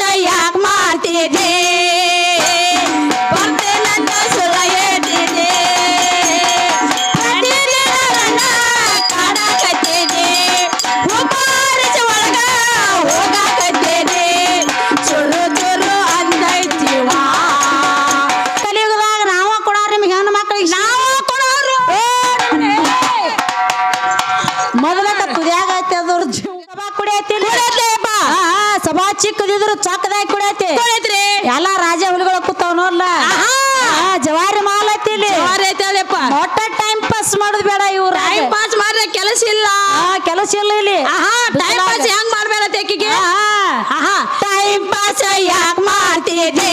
ಯಾಕೆ ಮಾಡ್ತಿದ್ದೆ ಸಭಾ ಚಿಕ್ಕದಿದ್ರು ಚಕ್ಕದಾಗಿ ಕುಡಿಯತಿ ಕುಡಿಯತ್ರಿ. ಎಲ್ಲ ರಾಜ ಹುಲಿಗಳ ಕೂತಾವ ನೋಡ್ಲ. ಜವಾರಿ ಮಾಲ್ ಐತಿ ಇಲ್ಲಿ ಐತದಪ್ಪ ಒಟ್ಟ ಟೈಮ್ ಪಾಸ್ ಮಾಡೋದು ಬೇಡ ಇವ್ರು ಟೈಮ್ ಪಾಸ್ ಮಾಡ್ರೆ ಕೆಲಸ ಇಲ್ಲ. ಕೆಲಸ ಇಲ್ಲ ಇಲ್ಲಿ. ಟೈಮ್ ಪಾಸ್ ಹೆಂಗ್ ಮಾಡ್ಬೇಡ ಟೈಮ್ ಪಾಸ್ ಯಾಕೆ ಮಾಡ್ತಿದ್ದೆ?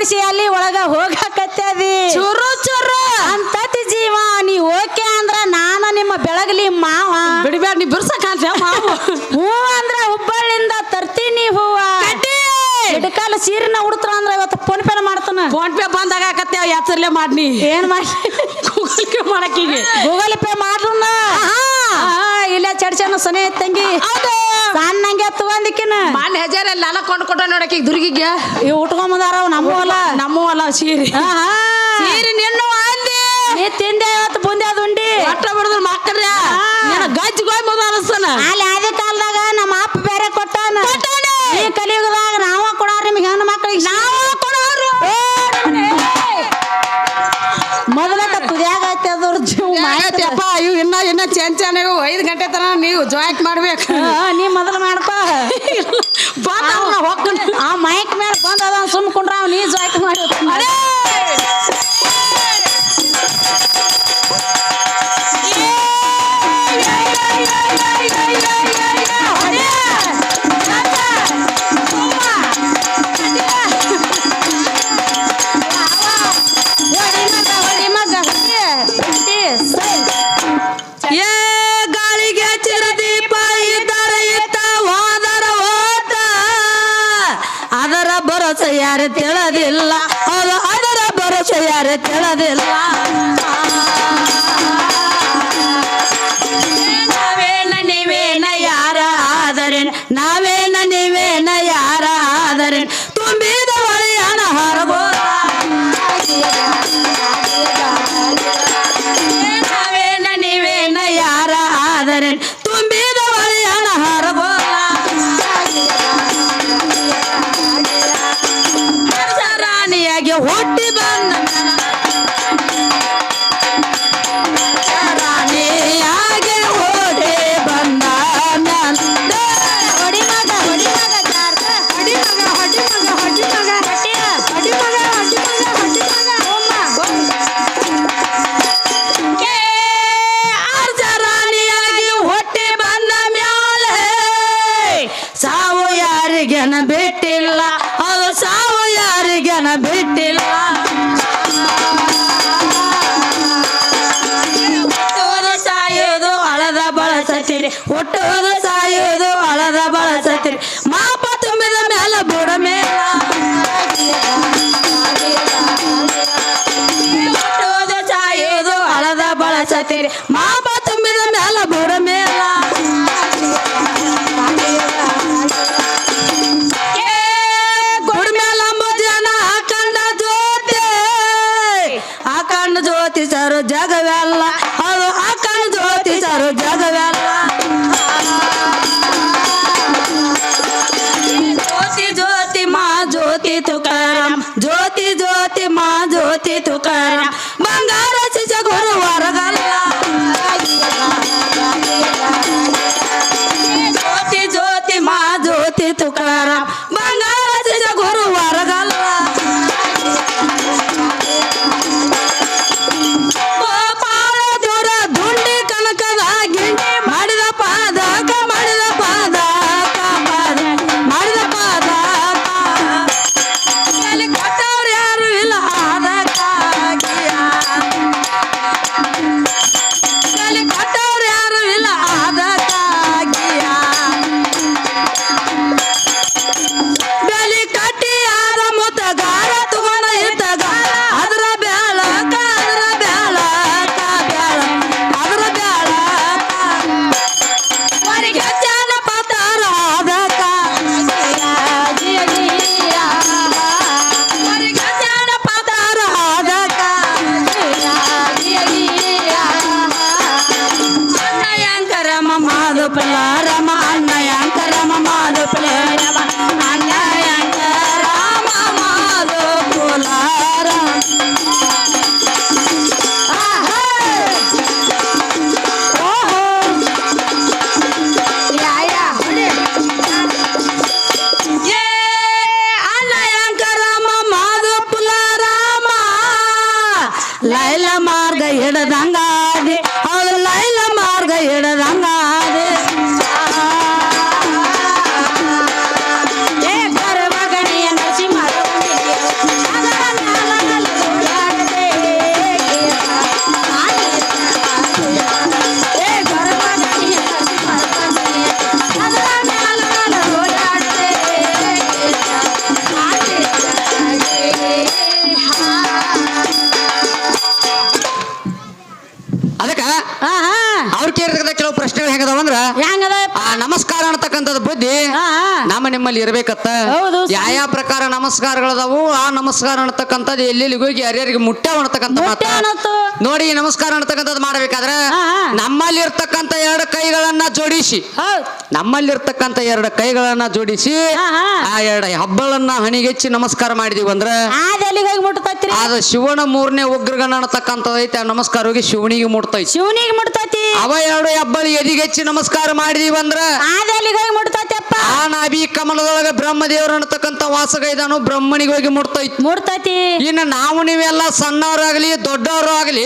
ಒಬ್ಬ ಅಲ್ಲಿ ಒಳಗ ಹೋಗಾಕತ್ಯಾದಿ ಚುರು ಚುರು. ಅಂತತಿ ಜೀವ ನೀ ಓಕೆ ಅಂದ್ರ ನಾನು ನಿಮ್ಮ ಬೆಳಗಲಿ ಮಾವ. ಬಿಡಬೇಡ ನೀ ಬಿರ್ಸಕ ಮಾವು. ಹೂ ಅಂದ್ರ ಹುಬ್ಬಳ್ಳಿಂದ ತರ್ತೀನಿ ಹೂವ. ಇಡಕಾಲ ಸೀರಿನ ಉಡ್ತಾರ ಅಂದ್ರ ಇವತ್ತು ಫೋನ್ ಪೇ ಮಾಡ್ತಾನ. ಫೋನ್ ಪೇ ಬಂದಾಗ ಆಕತ್ತೆ ಯಾತ್ರಲ್ಲೇ ಮಾಡ್ನಿ ಏನ್ ಮಾಡಿ ಗೂಗಲ್ ಪೇ ಮಾಡಕ್ಕೀಗೆ ಗೂಗಲ್ ಪೇ ಮಾಡ್ರನ್ನ ಇಲ್ಲ ಚಡ್ಚನ ಸೊನೆ ತಂಗಿ. ಹೌದು ಸಣ್ಣಂಗೆ ತಗೊಂದಿಕ್ಕಿನ ಮಾನ್ ಹೆಜಾರಲ್ಲಿ ನಾನ ಕೊಂಡು ಕೊಟ್ಟ ನೋಡಕ್ಕೆ ದುರ್ಗಿಗೆ. ಈ ಉಟ್ಕೊಂಬಂದಾರ ಅವ್ ನಮ್ಮ ಹೊಲ ನಮ್ಮ ಅಲ್ಲ ಸೀರೆ. ಸೀರೆ ನಿನ್ನು ಅಂದಿ ನೀ ತಿಂದೆ ಇವತ್ತು ಬುಂದೆ ಅದು ಉಂಡಿ. ಒಟ್ಟ ಬಿಡಿದ್ರು ಮಕ್ಕಳ್ರ. ಗಜ್ಜಿ ಗೋಯ್ ಮೊದಲು ಅನಿಸ್ತಾನ ಅಲ್ಲಿ ಅದೇ ಕಾಲದಾಗ ನಮ್ಮ ಅಪ್ಪ ಬೇರೆ ಕೊಟ್ಟಾನ. ಈ ಕಲಿಯುಗದಾಗ ನಾವ ಕೊಡಾರ ನಿಮಗೆ ಹೆಣ್ಣು ಮಕ್ಕಳಿಗೆ. ನಾವ ಕೊಡೋರು. ಮೊದಲಕ್ಕ ತುದಿಯಾಗ ಐತೆ ಅದ್ರ ಜೀವ ಅಪ್ಪ ಇವು ಇನ್ನ ಇನ್ನ ಚೆಂಚನ ಇವು ಐದು ಗಂಟೆ ತನ ನೀವು ಜಾಯಿಂಟ್ ಮಾಡ್ಬೇಕು. ನೀ ಮೊದಲು ಮಾಡಪ್ಪ ಬಂದ ಹೋಗ್ಕೊಂಡು ಆ ಮೈಕ್ ಮೇಲೆ ಬಂದ ಸುಮ್ ಕುಂಡ್ರ ಅವ್ ನೀ ಜಾಯಿಂಟ್ ಮಾಡಿ ಯಾರು ತಿಳದಿಲ್ಲ ಅದು ಅದರ ಭರವಸೆ ಯಾರು ತಿಳದಿಲ್ಲ ಸಾಯೋದು ಹಳದ ಜ್ಯೋತಿ ತುಕಾರಾಮ್ ಬಂಗಾರ ಲೈಲ ಮಾರ್ಗ ಹಿಡದಂಗಾದೆ ಹೌದು ಲೈಲ ಮಾರ್ಗ ಹಿಡದಂಗಾದೆ ಕೇಳಿದ ಕೆಲವು ಪ್ರಶ್ನೆಗಳು ಹೆಂಗದಾವ ಅಂದ್ರ ಹೆಂಗದ ಆ ನಮಸ್ಕಾರ ಅನ್ನತಕ್ಕಂಥದ್ದು ಬುದ್ಧಿ ಹಾ ಹಾ ನಮ್ಮ ನಿಮ್ಮಲ್ಲಿ ಇರ್ಬೇಕತ್ತ ಹೌದು. ಯಾವ ಪ್ರಕಾರ ನಮಸ್ಕಾರಗಳದಾವು ಆ ನಮಸ್ಕಾರ ಅನ್ನತಕ್ಕಂಥದ್ದು ಎಲ್ಲೆಲ್ಲಿಗೆ ಹೋಗಿ ಯಾರ್ಯಾರಿಗೆ ಮುಟ್ಟ್ಯಾವ ಅನ್ನತಕ್ಕಂಥ ಮಾತ ಮುಟ್ಟ್ಯಾವ ಅನ್ನತ್ತು. ನೋಡಿ ಈ ನಮಸ್ಕಾರ ಅನ್ನತಕ್ಕಂಥದ್ದು ಮಾಡ್ಬೇಕಾದ್ರ ಹಾ, ಹಾ. ನಮ್ಮಲ್ಲಿ ಇರ್ತಕ್ಕಂಥ ಎರಡು ಕೈಗಳನ್ನ ಜೋಡಿಸಿ ಹೌದ್ ನಮ್ಮಲ್ಲಿರ್ತಕ್ಕಂಥ ಎರಡು ಕೈಗಳನ್ನ ಜೋಡಿಸಿ ಹಾ, ಹಾ. ಆ ಎರಡು ಹಬ್ಬಗಳನ್ನ ಹಣಿಗೆಚ್ಚಿ ನಮಸ್ಕಾರ ಮಾಡಿದೀವಿ ಅಂದ್ರೆ ಆದ ಎಲ್ಲಿಗೆ ಹೋಗಿ ಮುಟ್ತೈತ್ರಿ ಅದ ಶಿವನ ಮೂರನೇ ಉಗ್ರಗಣ ಅನ್ನತಕ್ಕಂಥದೈತೆ ಐತೆ. ಆ ನಮಸ್ಕಾರ ಹೋಗಿ ಶಿವನಿಗೆ ಮುಟ್ತೈತಿ. ಶಿವನಿಗೆ ಮುಟ್ತೈತಿ. ಅವ ಎರಡು ಹೆಬ್ಬಲಿ ಎದಿಗೆಚ್ಚಿ ನಮಸ್ಕಾರ ಮಾಡಿದೀವಿ ಅಂದ್ರೆ ಆದ ಎಲ್ಲಿಗೆ ಹೋಗಿ ಆ ನಾಭಿ ಕಮಲದೊಳಗ ಬ್ರಹ್ಮದೇವರು ಅನ್ನತಕ್ಕಂಥ ವಾಸಗೈದಾನು ಬ್ರಹ್ಮನಿಗೆ ಹೋಗಿ ಮುಟ್ತೈತಿ. ಮುಡ್ತೈತಿ ಇನ್ನು ನಾವು ನೀವೆಲ್ಲ ಸಣ್ಣವರಾಗ್ಲಿ ದೊಡ್ಡವರು ಆಗ್ಲಿ.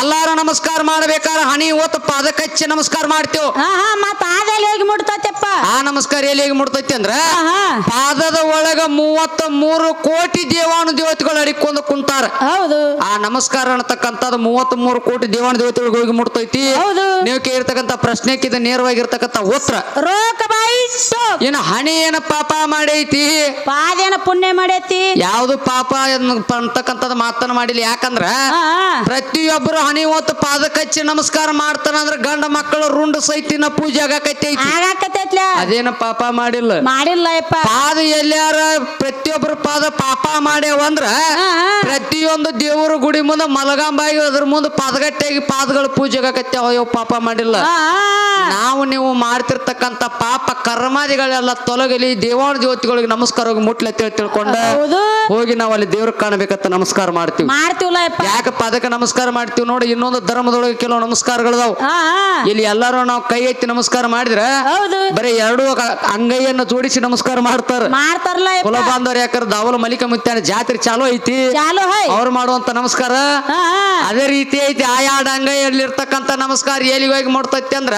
ಎಲ್ಲಾರು ನಮಸ್ಕಾರ ಮಾಡ್ಬೇಕಾದ್ರೆ ಹನಿ ಓತ್ ಪಾದಕಚ್ಚಿ ನಮಸ್ಕಾರ ಮಾಡ್ತೇವ್. ಹಾ ಹಾ ಮತ್ತ ಹೋಗಿ ಆ ನಮಸ್ಕಾರ ಎಲ್ಲಿ ಹೇಗೆ ಮುಟ್ತೈತಿ ಅಂದ್ರ ಪಾದದ ಒಳಗ ಮೂವತ್ತ ಮೂರು ಕೋಟಿ ದೇವಾನು ದೇವತೆಗಳು ಅಡಿಕೊಂಡು ಕುಂತಾರ. ಹೌದು. ನಮಸ್ಕಾರ ಅನ್ನತಕ್ಕಂಥದ್ದು ಮೂವತ್ತ್ ಮೂರು ಕೋಟಿ ದೇವನ ದೇವತೆಗಳಿಗೆ ಹೋಗಿ ಮುಟ್ತೈತಿ. ಹೌದು. ನೀವು ಕೇಳಿರ್ತಕ್ಕಂಥ ಪ್ರಶ್ನೆಕ್ಕಿಂತ ನೇರವಾಗಿರ್ತಕ್ಕಂಥ ಉತ್ತರ. ರೋಕ ಬಾಯಿ ಇನ್ನು ಹಣಿ ಏನ ಪಾಪ ಮಾಡೈತಿ? ಪಾದೇನ ಪುಣ್ಯ ಮಾಡೈತಿ? ಯಾವ್ದು ಪಾಪ ಅಂತಕ್ಕಂಥದ್ದು ಮಾತನ್ನ ಮಾಡಿಲ್ಲ. ಯಾಕಂದ್ರ. ಪ್ರತಿಯೊಬ್ಬರು ಹಣಿ ಹೊತ್ತು ನಮಸ್ಕಾರ ನಮಸ್ಕಾರ ಮಾಡ್ತಾನಂದ್ರ ಗಂಡ ಮಕ್ಕಳು ರುಂಡು ಸೈತಿನ ಪೂಜೆ ಆಗಾಕೈತಿ ಆಗಾಕತೈತ್ಲ ಅದೇನ ಪಾಪ ಮಾಡಿಲ್ಲ. ಮಾಡಿಲ್ಲ ಯಪ್ಪ ಪಾದ ಎಲ್ಲಾರ ಪ್ರತಿಯೊಬ್ಬರು ಪಾದ ಪಾಪ ಮಾಡ್ಯಾವಂದ್ರ. ಪ್ರತಿಯೊಂದು ದೇವರ ಗುಡಿ ಮುಂದೆ ಮಲಗಾಂಬಾಗಿ ಅದ್ರ ಮುಂದೆ ಪಾದಗಟ್ಟೆಯಾಗಿ ಪಾದಗಳು ಪೂಜೆ ಆಗಾಕತ್ತಿ ಅಯ್ಯೋ ಪಾಪ ಮಾಡಿಲ್ಲ. ನಾವು ನೀವು ಮಾಡ್ತಿರ್ತಕ್ಕಂಥ ಪಾಪ ಕರ್ಮಾದಿಗಳೆಲ್ಲ ತೊಲಗಲಿ ದೇವಾಣ ಜ್ಯೋತಿಗಳಿಗೆ ನಮಸ್ಕಾರ ಹೋಗಿ ಮುಟ್ಲೆ ತಿಳ್ಕೊಂಡು ಹೋಗಿ ನಾವು ಅಲ್ಲಿ ದೇವ್ರ ಕಾಣಬೇಕಂತ ನಮಸ್ಕಾರ ಮಾಡ್ತೀವಿ. ಮಾಡ್ತೀವಲ್ಲ ಯಾಕಪ್ಪ ಅದಕ್ಕೆ ನಮಸ್ಕಾರ ಮಾಡ್ತೀವಿ ನೋಡಿ ಇನ್ನೊಂದು ಧರ್ಮದೊಳಗೆ ಕೆಲವು ನಮಸ್ಕಾರಗಳದಾವ್. ಇಲ್ಲಿ ಎಲ್ಲರೂ ನಾವು ಕೈ ಎತ್ತಿ ನಮಸ್ಕಾರ ಮಾಡಿದ್ರೆ ಬರೀ ಎರಡು ಅಂಗೈಯನ್ನ ಜೋಡಿಸಿ ನಮಸ್ಕಾರ ಮಾಡ್ತಾರ. ಮಾಡ್ತಾರಲ್ಲ ಯಪ್ಪ ಕುಲ ಬಾಂಧವರು ಯಾಕಂದ್ರೆ ದಾವಲ ಮಲಿಕ ಮುತ್ತಾನೆ ಜಾತ್ರೆ ಚಾಲು ಐತಿ. ಅವ್ರು ಮಾಡುವಂತ ನಮಸ್ಕಾರ. ಅದೇ ರೀತಿ ಐತಿ. ಆಯಾಡ ಅಂಗೈಯಲ್ಲಿ ಇರ್ತಕ್ಕಂತ ನಮಸ್ಕಾರ ಎಲ್ಲಿಗೆ ಹೋಗಿ ಮಾಡ್ತೈತಿ ಅಂದ್ರ.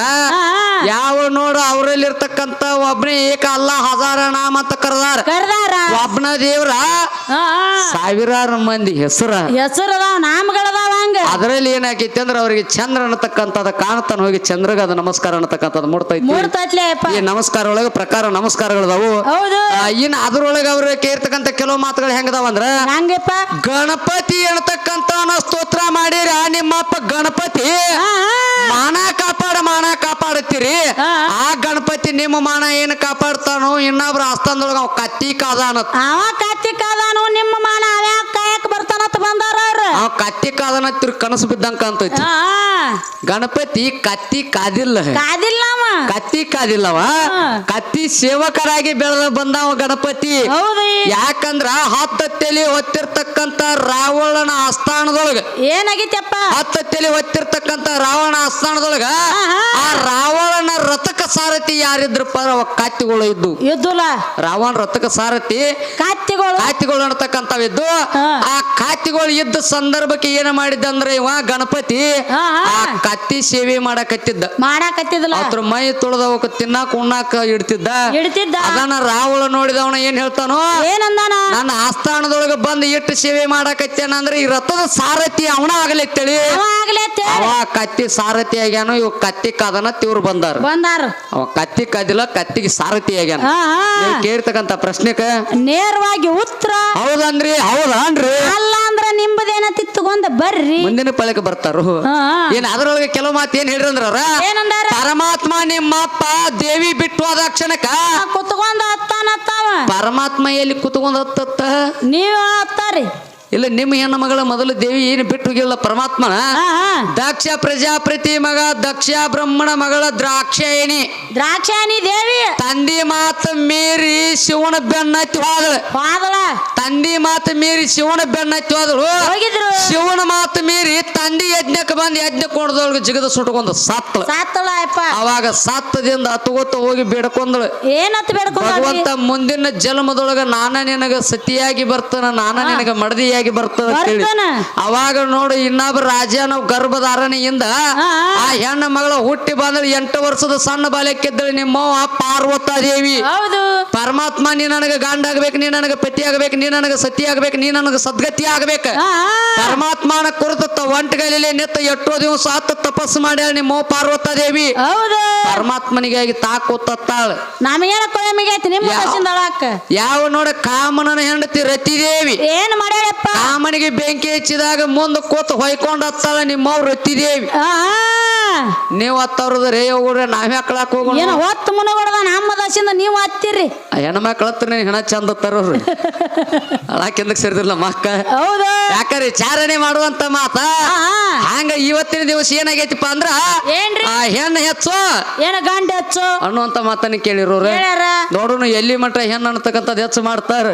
ಯಾವ ನೋಡು ಅವರಲ್ಲಿರ್ತಕ್ಕಂಥ ಒಬ್ಬನೇ ಏಕ ಅಲ್ಲ ಹಜಾರ ನಾಮ ಅಂತ ಕರೆದಾರ. ಕರ್ದಾರ. ಒಬ್ಬನ ದೇವ್ರ ಸಾವಿರಾರು ಮಂದಿ ಹೆಸರ. ಹೆಸರು ನಾಮಗಳದಾವ ಹಂಗ. ಅದರಲ್ಲಿ ಏನಾಗೈತಿ ಅಂದ್ರೆ ಅವ್ರಿಗೆ ಚಂದ್ರ ಅನ್ನತಕ್ಕಂಥದ್ದು ಕಾಣ್ತಾನ ಹೋಗಿ ಚಂದ್ರಗ ಅದು ನಮಸ್ಕಾರ ಅನ್ನತಕ್ಕಂಥದ್ದು ಮೂಡ್ತೈತಿ. ಈ ನಮಸ್ಕಾರ ಒಳಗೆ ಪ್ರಕಾರ ನಮಸ್ಕಾರಗಳದಾವು. ಹೌದು. ಆ, ಇನ್ ಅದ್ರೊಳಗೆ ಅವ್ರ ಕೇರ್ತಕ್ಕಂಥ ಕೆಲವು ಮಾತುಗಳು ಹೆಂಗದಾವ ಅಂದ್ರ ಹಂಗಪ್ಪ. ಗಣಪತಿ ಅನ್ನತಕ್ಕಂತ ಸ್ತೋತ್ರ ಮಾಡಿರ ನಿಮ್ಮಪ್ಪ ಗಣಪತಿ? ಮಾನ ಕಾಪಾಡ ಮಾನ ಕಾಪಾಡುತ್ತೀರಿ ಆ ಗಣಪತಿ ನಿಮ್ಮ ಮಾನ ಏನ್ ಕಾಪಾಡ್ತಾನೋ ಇನ್ನೊಬ್ರ ಆಸ್ಥಾನದೊಳಗ ಅವ್ ಕತ್ತಿ ಕಾದಾನ ಅವ ಕಾದಾನು ನಿಮ್ಮ ಮಾನ ಅವ್ಯಾಕ ಕಾಯಕ್ ಬರ್ತಾನತ್ ಬಂದಾರ ಅವ್ರ. ಅವ್ ಕತ್ತಿ ಕಾದನ ತಿರು ಕನಸು ಬಿದ್ದಂಕ ಕಾಣ್ತೈತಿ. ಗಣಪತಿ ಕತ್ತಿ ಕಾದಿಲ್ಲ ಕಾದಿಲ್ಲ ಅವ. ಕತ್ತಿ ಕಾದಿಲ್ಲವ ಹಾ. ಕತ್ತಿ ಸೇವಕರಾಗಿ ಬೆಳೆದ ಬಂದವ ಗಣಪತಿ. ಯಾಕಂದ್ರ ಹತ್ತ ತಲೆ ಹೊತ್ತಿರ್ತಕ್ಕಂತ ರಾವಣನ ಆಸ್ಥಾನದೊಳಗ. ಏನಾಗೈತಪ್ಪ? ಹತ್ತ ತಲೆ ಹೊತ್ತಿರ್ತಕ್ಕಂತ ರಾವಣ ಆಸ್ಥಾನದೊಳಗ ಆಹಾ. ಆ ರಾವಣನ ರಥಕ ಸಾರಥಿ ಯಾರಿದ್ರಪ್ಪ ಅವ ಕತ್ತಿಗಳು ಇದ್ದು. ಇದ್ದುಲ ರಾವಣ ರಥಕ ಸಾರಥಿ ಕತ್ತಿಗಳು. ಕಾತಿಗಳು ಅನ್ನತಕ್ಕಂಥವಿದ್ದು ಹಾ. ಆ ಕಾತಿಗಳು ಇದ್ದ ಸಂದರ್ಭಕ್ಕೆ ಏನ ಮಾಡಿದ್ದ ಅಂದ್ರೆ ಇವ ಗಣಪತಿ ಹಾ, ಹಾ. ಆ ಕತ್ತಿ ಸೇವೆ ಮಾಡಕತ್ತಿದ್ದ. ಮಾಡಾಕತ್ತಿದ್ಲ? ಅದ್ರ ಮೈ ತೊಳೆದವಕ ತಿನ್ನಾಕ ಉಣ್ಣಾಕ ಇಡ್ತಿದ್ದ. ಇಡ್ತಿದ್ದ. ಅದನ್ನ ರಾಹುಲ್ ನೋಡಿದವನ ಏನ್ ಹೇಳ್ತಾನೋ? ಏನಂದಾನ? ನನ್ನ ಆಸ್ಥಾನದೊಳಗ ಬಂದು ಇಟ್ಟು ಸೇವೆ ಮಾಡಕತ್ತೇನ ಅಂದ್ರೆ ಈ ರಥದ ಸಾರಥಿ ಅವನ ಆಗಲಿತ್ತಳಿ ಅವ ಆಗ್ಲೇ ತೇಳಿ ಅವ ಕತ್ತಿ ಸಾರಥಿ ಆಗ್ಯಾನು ಇವ್ ಕತ್ತಿ ಕಾದನ ತಿವ್ರು ಬಂದಾರ. ಬಂದಾರ. ಅವ ಕತ್ತಿ ಕಾದಿಲ್ಲ ಕತ್ತಿಗೆ ಸಾರಥಿ ಆಗ್ಯಾನ. ಹಾ ಹಾ. ನೀವ್ ಕೇಳ್ತಕ್ಕಂತ ಪ್ರಶ್ನೆಕ? ನೇರವಾಗಿ ಉತ್ತರ. ಹೌದನ್ರಿ ಹೌದನ್ರಿ. ಅಲ್ಲ ಅಂದ್ರ ತಿತ್ತುಕೊಂಡ ಬರ್ರಿ. ಮುಂದಿನ ಪಳಕ ಬರ್ತಾರು ಹಾ ಏನ್ ಅದ್ರೊಳಗೆ ಕೆಲವು ಮಾತು ಏನ್ ಹೇಳಿರಂದ್ರ ಏನಂದಾರ? ಪರಮಾತ್ಮ ನಿಮ್ಮಪ್ಪ ದೇವಿ ಬಿಟ್ಟು ಹೋದ ಕ್ಷಣಕ್ಕ ಕುತ್ಕೊಂಡ ಹತ್ತಾನತ್ತಾವ ಪರಮಾತ್ಮ ಎಲ್ಲಿ ಕುತ್ಕೊಂಡ್ ಹತ್ತತ್ತ? ನೀವ ಹತ್ತಾರಿ. ಇಲ್ಲ ನಿಮ್ಮ ಹೆಣ್ಣು ಮಗಳ ಮೊದಲು ದೇವಿ ಏನು ಬಿಟ್ಟು ಹೋಗಿಲ್ಲ ಪರಮಾತ್ಮನ ದಕ್ಷ ಪ್ರಜಾಪ್ರತಿ ಮಗ ದಕ್ಷ ಬ್ರಹ್ಮಣ ಮಗಳ ದ್ರಾಕ್ಷಾಯಣಿ. ದ್ರಾಕ್ಷಾಯಣಿ ದೇವಿ. ತಂದಿ ಮಾತ ಮೀರಿ ಶಿವನ ಬೆನ್ನತ್ತಿ ಹೋದಳು. ತಂದಿ ಮಾತ ಮೀರಿ ಶಿವನ ಬೆನ್ನತ್ತಿ ಹೋದಳು. ಹೋಗಿದ್ರು. ಶಿವನ ಮಾತು ಮೀರಿ ತಂದಿ ಯಜ್ಞಕ್ಕೆ ಬಂದು ಯಜ್ಞ ಕೊಡದೊಳಗ ಜಿಗದ ಸುಟ್ಕೊಂಡು ಸತ್ತಳು. ಸಾತ್ತಳ ಅಪ್ಪ. ಅವಾಗ ಸತ್ತದಿಂದ ಹತ್ತುಗೊತ್ತ ಹೋಗಿ ಬೇಡ್ಕೊಂದಳು. ಏನತ್ ಬೇಡ್ಕೊಂಡ ಭಗವಂತ ಮುಂದಿನ ಜನ್ಮದೊಳಗ ನಾನ ನಿನಗ ಸತಿಯಾಗಿ ಬರ್ತಾನ ನಾನ ನಿನಗ ಮಡದಿಯಾಗಿ ಬರ್ತಾನ ಬರ್ತದ ಬರ್ತಾನ. ಅವಾಗ ನೋಡು ಇನ್ನೊಬ್ಬ ರಾಜನ ಗರ್ಭಧಾರಣೆಯಿಂದ ಹಾ. ಆ. ಹೆಣ್ಣ ಮಗಳ ಹುಟ್ಟಿ ಬಂದಳು ಎಂಟು ವರ್ಷದ ಸಣ್ಣ ಬಾಲ್ಯಕ್ಕಿದ್ದಳು ನಿಮ್ಮವ್ವ ಪಾರ್ವತ ದೇವಿ. ಹೌದು. ಪರಮಾತ್ಮ ನೀ ನನಗ ಗಂಡ ಆಗ್ಬೇಕು ನೀ ನನಗ ಪತಿ ಆಗ್ಬೇಕು ನೀ ನನಗೆ ಸತಿ ಆಗ್ಬೇಕು ನೀ ನನಗೆ ಸದ್ಗತಿ ಆಗ್ಬೇಕು. ಪರಮಾತ್ಮನ ಕುರಿತ ನಿತ್ತ ಎಷ್ಟೋ ದಿವಸ ಆತ ತಪಸ್ಸು ಮಾಡ್ಯಾಳ ನಿಮ್ಮ ಪಾರ್ವತ ದೇವಿ. ಹೌದು. ಪರಮಾತ್ಮನಿಗಾಗಿ ತಾಕೋತಾಳ ನಮಗೇನ ಕೊಳಮಿಗೈತಿ ನಿಮ್ಮ ಯಾವ- ಯಾವ ನೋಡ ಕಾಮನ ಹೆಂಡತಿ ರತಿದೇವಿ ಏನ್ ಮಾಡ್ಯಾಳಪ್ಪ? ಕಾಮನಿಗೆ ಬೆಂಕಿ ಹಚ್ಚಿದಾಗ ಮುಂದೆ ಕೂತ್ ಹೊಯ್ಕೊಂಡ್ ಹತ್ತಾಳ ನಿಮ್ಮವ್ರ ತಿದೇವಿ. ನೀವ್ ಹತ್ತವ್ರದ ರೇ ಹೋಗ್ರೆ ನಾವ್ ಹಾಕ್ಲಾಕ್ ಹೋಗೋಣ? ಏನ ಹೊತ್ತು ಮುನಗೊಡದ ನಮ್ಮ ದಾಸಿಂದ ನೀವು ಹತ್ತಿರಿ ಹೆಣ್ಮಕ್ಳ ಹತ್ರ ಹೆಣ ಚಂದ ತರೋರು ಅಳಕಿಂದ ಸೇರಿದಿಲ್ಲ ಮಕ್ಕ? ಹೌದು. ಯಾಕಂದ್ರೆ ಚಾರಣೆ ಮಾಡುವಂತ ಮಾತ. ಹಂಗ ಇವತ್ತಿನ ದಿವಸ ಏನಾಗೈತಿಪ್ಪ ಅಂದ್ರ ಏನ್ರಿ? ಆ ಹೆಣ್ಣು ಹೆಚ್ಚು. ಏನ ಗಂಡ ಹಚ್ಚು? ಅನ್ನುವಂತ ಮಾತನ್ನ ಕೇಳಿರೋರು. ಹೇಳ್ಯಾರ? ನೋಡೋಣ ಎಲ್ಲಿ ಮಟ್ಟ ಹೆಣ್ಣು ಅನ್ನತಕ್ಕಂಥದ್ದು ಹೆಚ್ಚು ಮಾಡ್ತಾರ.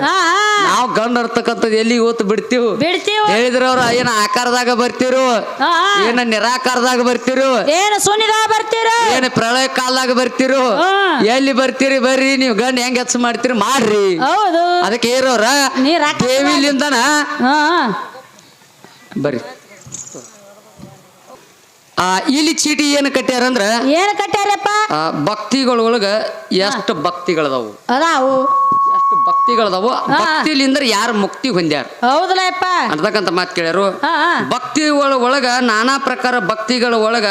ನಾವು ಗಂಡ ಅನ್ನತಕ್ಕಂಥದ್ದು ಎಲ್ಲಿ ಓತ್ ಬಿಡ್ತೀವಿ? ಬಿಡ್ತೀವ. ಹೇಳಿದ್ರ ಅವ್ರ ಏನ ಆಕಾರದಾಗ ಬರ್ತಿರು. ಏನ ನಿರಾಕಾರದಾಗ ಬರ್ತಿರು? ಏನ ಸುನಿದ ಬರ್ತೀರ? ಏನು ಪ್ರಳಯ ಕಾಲದಾಗ ಬರ್ತಿರು? ಎಲ್ಲಿ ಬರ್ತೀರಿ ಬರ್ರಿ ನೀವು ಗಂಡ ಹೆಂಗ್ ಹೆಚ್ಚು ಮಾಡ್ತೀರಿ ಮಾಡ್ರಿ ಹೌದು. ಅದಕ್ಕೆ ಏರೋರ ನೀ ರಾಕ ದೇವಿಲಿಂದನ? ಹಾ. ಬರ್ರಿ. ಆ ಇಲಿ ಚೀಟಿ ಏನು ಕಟ್ಟ್ಯಾರಂದ್ರ? ಏನ್ ಕಟ್ಟ್ಯಾರಪ್ಪ? ಆ, ಭಕ್ತಿಗಳೊಳಗ ಎಷ್ಟು ಭಕ್ತಿಗಳದಾವು? ಅದಾವು. ಎಷ್ಟು ಭಕ್ತಿಗಳದಾವು. ಭಕ್ತಿಲಿಂದ್ರ ಯಾರು ಮುಕ್ತಿ ಹೊಂದ್ಯಾರ? ಹೌದಲ್ಲಪ್ಪ ಅಂತಕ್ಕಂತ ಮಾತು ಕೇಳ್ಯಾರು. ಭಕ್ತಿ ಒಳ- ಒಳಗ ನಾನಾ ಪ್ರಕಾರ ಭಕ್ತಿಗಳ ಒಳಗ.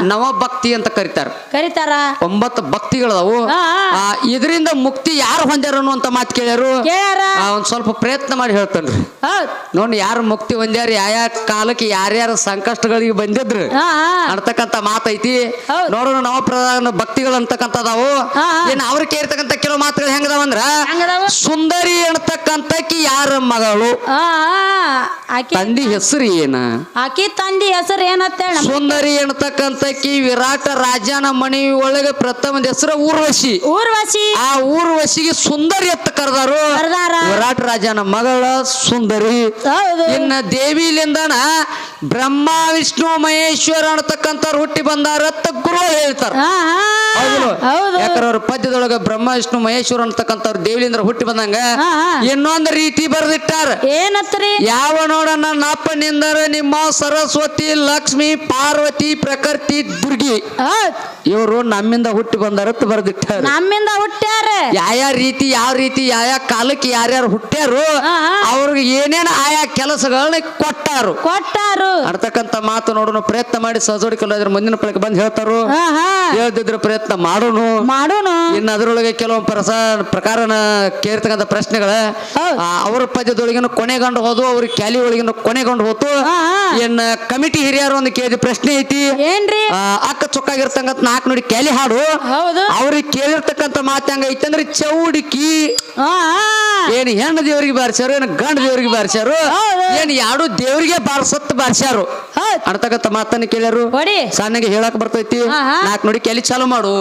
ನವ ಭಕ್ತಿ ಅಂತ ಕರಿತಾರ. ಕರಿತಾರ? ಒಂಬತ್ತು ಭಕ್ತಿಗಳದಾವು. ಇದರಿಂದ ಮುಕ್ತಿ ಯಾರು ಹೊಂದ್ಯಾರ ಅನ್ನುವಂತ ಮಾತು ಕೇಳ್ಯಾರು? ಒಂದ್ ಸ್ವಲ್ಪ ಪ್ರಯತ್ನ ಮಾಡಿ ಹೇಳ್ತಾನ್ರಿ. ನೋಡಿ ಯಾರು ಮುಕ್ತಿ ಹೊಂದ್ಯಾರ ಯಾವ ಕಾಲಕ್ಕೆ ಯಾರ್ಯಾರ ಸಂಕಷ್ಟಗಳಿಗೆ ಬಂದಿದ್ರು. ಅಂತಕ್ಕಂತ ಮಾತೈತಿ ನೋಡೋಣ ನವ ನವಪ್ರಧಾನ ಭಕ್ತಿಗಳು ಅಂತಕ್ಕಂಥದಾವು. ಅವ್ರಿಗೆ ಇರ್ತಕ್ಕಂಥ ಏನ್ ಅವ್ರ ಕೇಳ್ತಕ್ಕಂಥ ಕೆಲವು ಮಾತುಗಳು ಹೆಂಗದಾವಂದ್ರ ಹೆಂಗದಾವ? ಸುಂದರಿ ಅಂತಕ್ಕಂತ ಯಾರ ಮಗಳು? ತಂದಿ ಹೆಸರು ಏನ? ಆಕಿ ತಂದಿ ಹೆಸರು ಏನತ್ತ ಸುಂದರಿ ಅಂತಕ್ಕಂತ ವಿರಾಟ ರಾಜನ ಮಣಿ ಒಳಗೆ ಪ್ರಥಮ ಹೆಸರು ಊರ್ವಶಿ. ಊರ್ವಶಿ. ಆ ಊರ್ವಶಿಗೆ ಸುಂದರಿ ಅಂತ ಕರೆದಾರು. ವಿರಾಟ ರಾಜನ ಮಗಳ ಸುಂದರಿ. ಇನ್ನ ದೇವಿಲಿಂದನ ಬ್ರಹ್ಮ ವಿಷ್ಣು ಮಹೇಶ್ವರ ಅನ್ನತಕ್ಕಂಥವ್ರು ಹುಟ್ಟಿ ಬಂದಾರ ಗುರು ಹೇಳ್ತಾರ. ಯಾಕಂದ್ರೆ ಅವ್ರ ಪದ್ಯದೊಳಗ ಬ್ರಹ್ಮ ವಿಷ್ಣು ಮಹೇಶ್ವರ ಅಂತಕ್ಕಂಥವ್ರು ದೇವಿಲಿಂದ್ರ ಹುಟ್ಟಿ ಬಂದಂಗ ಹಾ, ಹಾ. ಇನ್ನೊಂದು ರೀತಿ ಬರ್ದಿಟ್ಟಾರ. ಏನತ್ರಿ? ಯಾವ ನೋಡ ನನ್ನ ಅಪ್ಪ ನಿಂದರ ನಿಮ್ಮ ಸರಸ್ವತಿ ಲಕ್ಷ್ಮಿ ಪಾರ್ವತಿ ಪ್ರಕೃತಿ ದುರ್ಗಿ. ಇವರು ನಮ್ಮಿಂದ ಹುಟ್ಟಿ ಬಂದಾರತ್ ಬರ್ದಿಟ್ಟಾರ. ನಮ್ಮಿಂದ ಹುಟ್ಟ್ಯಾರ. ಯಾವ ರೀತಿ ಯಾವ ರೀತಿ ಯಾವ ಕಾಲಕ್ಕೆ ಯಾರ್ಯಾರು ಹುಟ್ಟ್ಯಾರು. ಅವ್ರಿಗೆ ಏನೇನು ಆಯಾ ಕೆಲಸಗಳನ್ನ ಕೊಟ್ಟಾರು. ಕೊಟ್ಟಾರು. ಅಡ್ತಕ್ಕಂತ ಮಾತು ನೋಡೋಣ ಪ್ರಯತ್ನ ಮಾಡಿ ಸಹಜೋಡಿಕಲ್ಲ ಮುಂದಿನ ಪಳಕ್ಕೆ ಬಂದು ಹೇಳ್ತಾರು. ಹಾ ಹಾ. ಹೇಳ್ದಿದ್ರ ಪ್ರಯತ್ನ ಮಾಡೋನು. ಮಾಡೋನು. ಇನ್ನು ಅದರೊಳಗೆ ಕೆಲವು ಪ್ರಸ ಪ್ರಕಾರನ ಕೇರ್ತಕ್ಕಂಥ ಪ್ರಶ್ನೆಗಳ ಅವ್ರ ಪದ್ಯದೊಳಗಿನ ಕೊನೆಗೊಂಡು ಹೋದು ಅವ್ರ ಕ್ಯಾಲಿ ಒಳಗಿನ ಕೊನೆಗೊಂಡು ಹೋತು. ಏನ್ ಕಮಿಟಿ ಹಿರಿಯರು ಒಂದು ಕೇಳಿದ ಪ್ರಶ್ನೆ ಐತಿ. ಅಕ್ಕ ಚೊಕ್ಕಾಗಿರ್ತಕ್ಕಂಥ ನಾಲ್ಕು ನೋಡಿ ಕ್ಯಾಲಿ ಹಾಡು. ಹೌದು. ಅವ್ರಿಗೆ ಕೇಳಿರ್ತಕ್ಕಂಥ ಮಾತು ಹಂಗ ಐತಿ ಅಂದ್ರೆ ಚೌಡಿಕಿ. ಏನ್ ಹೆಣ್ಣು ದೇವ್ರಿಗೆ ಬಾರಿಸ್ಯಾರು ಏನ್ ಗಂಡ ದೇವ್ರಿಗೆ ಬಾರಿಸ್ಯಾರು. ಏನ್ ಯಾರು ದೇವ್ರಿಗೆ ಬಾರಿಸತ್ ಬಾರಿಸ್ಯಾರು. ಅಡ್ತಕ್ಕಂಥ ಮಾತನ್ನ ಕೇಳ್ಯಾರು. ಸಣ್ಣಗೆ ಹೇಳಕ್ ಬರ್ತೈತಿ. ನಾಲ್ಕು ನೋಡಿ ಕ್ಯಾಲಿ ಚಾಲು ಮಾಡು.